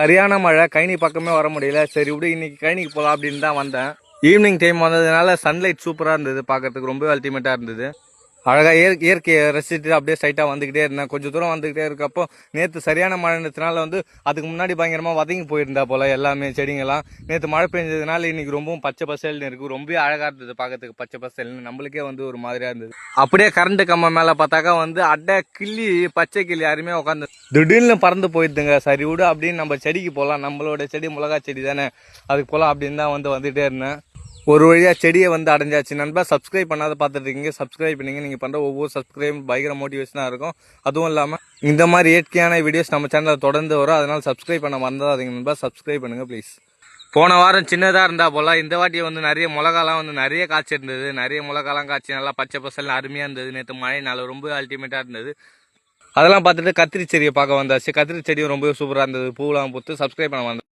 சரியான மழை கைனி பக்கமே வர முடியல. சரி விட இன்னைக்கு கைனிக்கு போகலாம் அப்படின்னு தான் வந்தேன். ஈவினிங் டைம் வந்ததுனால சன்லைட் சூப்பராக இருந்தது பார்க்கறதுக்கு ரொம்ப அல்டிமேட்டாக இருந்தது. அழகாக இயற் இயற்கையை ரசிச்சுட்டு அப்படியே ஸ்ட்ரைட்டாக வந்துக்கிட்டே இருந்தேன் கொஞ்சம் தூரம் வந்துக்கிட்டே இருக்கப்போ நேற்று சரியான மழை மழைன்றதுனால வந்து அதுக்கு முன்னாடி பயங்கரமாக வதங்கி போயிருந்தா போல் எல்லாமே செடிங்கெல்லாம். நேற்று மழை பெஞ்சதுனால இன்றைக்கி ரொம்பவும் பச்சை பசேல்னு இருக்குது ரொம்ப அழகாக இருந்தது பார்க்கறதுக்கு பச்சை பசேல்னு. நம்மளுக்கே வந்து ஒரு மாதிரியாக இருந்தது. அப்படியே கரண்ட்டு கம்பம் மேலே பார்த்தாக்கா வந்து அட்டை கிள்ளி பச்சை கிள்ளி யாருமே உட்காந்து திடீர்னு பறந்து போயிடுதுங்க. சரி விடு அப்படின்னு நம்ம செடிக்கு போகலாம் நம்மளோட செடி மிளகா செடி தானே. அதுக்கு போகலாம் அப்படின்னு தான் வந்து வந்துகிட்டே இருந்தேன். ஒரு வழியாக செடியை வந்து அடைஞ்சாச்சு. நண்பா சப்ஸ்கிரைப் பண்ணாத பார்த்துட்டு இருக்கீங்க. சப்ஸ்கிரைப் பண்ணீங்க. நீங்கள் பண்ணுற ஒவ்வொரு சப்ஸ்கிரைப் பயங்கர மோட்டிவேஷனாக இருக்கும். அதுவும் இல்லாமல் இந்த மாதிரி இயற்கையான வீடியோஸ் நம்ம சேனலில் தொடர்ந்து வரும். அதனால் சப்ஸ்கிரைப் பண்ண மறந்துடாதீங்க நண்பா. சப்ஸ்கிரைப் பண்ணுங்க ப்ளீஸ் போன வாரம் சின்னதாக இருந்தால் போல இந்த வாட்டி வந்து நிறைய மிளகாலாம் வந்து நிறைய காய்ச்சி இருந்தது. நிறைய மிளகாலாம் காய்ச்சி நல்லா பச்சை பசல் அருமையாக இருந்தது. நேற்று மழை நல்லா ரொம்ப அல்டிமேட்டாக இருந்தது. அதெல்லாம் பார்த்துட்டு கத்திரி செடியை பார்க்க வந்தாச்சு. கத்திரி செடியும் ரொம்ப சூப்பராக இருந்தது. பூவெல்லாம் பூத்து சப்ஸ்கிரைப் பண்ண வந்தேன்.